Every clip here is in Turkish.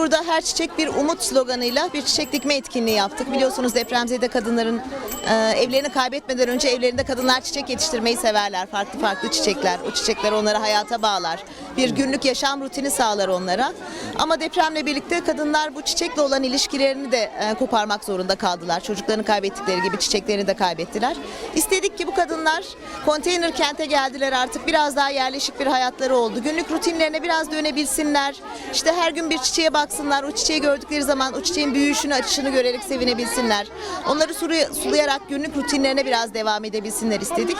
Kadınlar Çiçek bir umut sloganıyla bir çiçek dikme etkinliği yaptık. Biliyorsunuz depremzede kadınların e, evlerini kaybetmeden önce evlerinde kadınlar çiçek yetiştirmeyi severler. Farklı farklı çiçekler. O çiçekler onları hayata bağlar. Bir günlük yaşam rutini sağlar onlara. Ama depremle birlikte kadınlar bu çiçekle olan ilişkilerini de e, koparmak zorunda kaldılar. Çocuklarını kaybettikleri gibi çiçeklerini de kaybettiler. İstedik ki bu kadınlar konteyner kente geldiler artık biraz daha yerleşik bir hayatları oldu. Günlük rutinlerine biraz dönebilsinler. İşte her gün bir çiçeğe baksınlar. O çiçeği gördükleri zaman o çiçeğin büyüyüşünü, açışını görerek sevinebilsinler. Onları sulayarak günlük rutinlerine biraz devam edebilsinler istedik.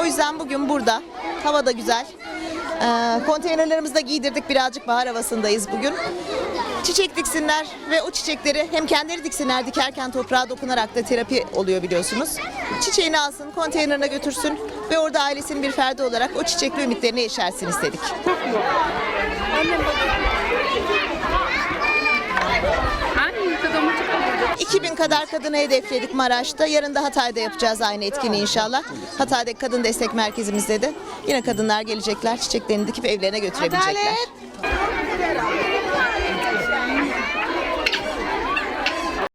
O yüzden bugün burada. Hava da güzel. Ee, konteynerlarımızı da giydirdik. Birazcık bahar havasındayız bugün. Çiçek diksinler ve o çiçekleri hem kendileri diksinler dikerken toprağa dokunarak da terapi oluyor biliyorsunuz. Çiçeğini alsın, konteynerine götürsün ve orada ailesinin bir ferdi olarak o çiçekli ümitlerini yeşersin istedik. Kadar kadını hedefledik Maraş'ta. Yarın da Hatay'da yapacağız aynı etkinliği inşallah. Hatay'daki kadın destek merkezimizde de yine kadınlar gelecekler, çiçeklerini dikip evlerine götürebilecekler.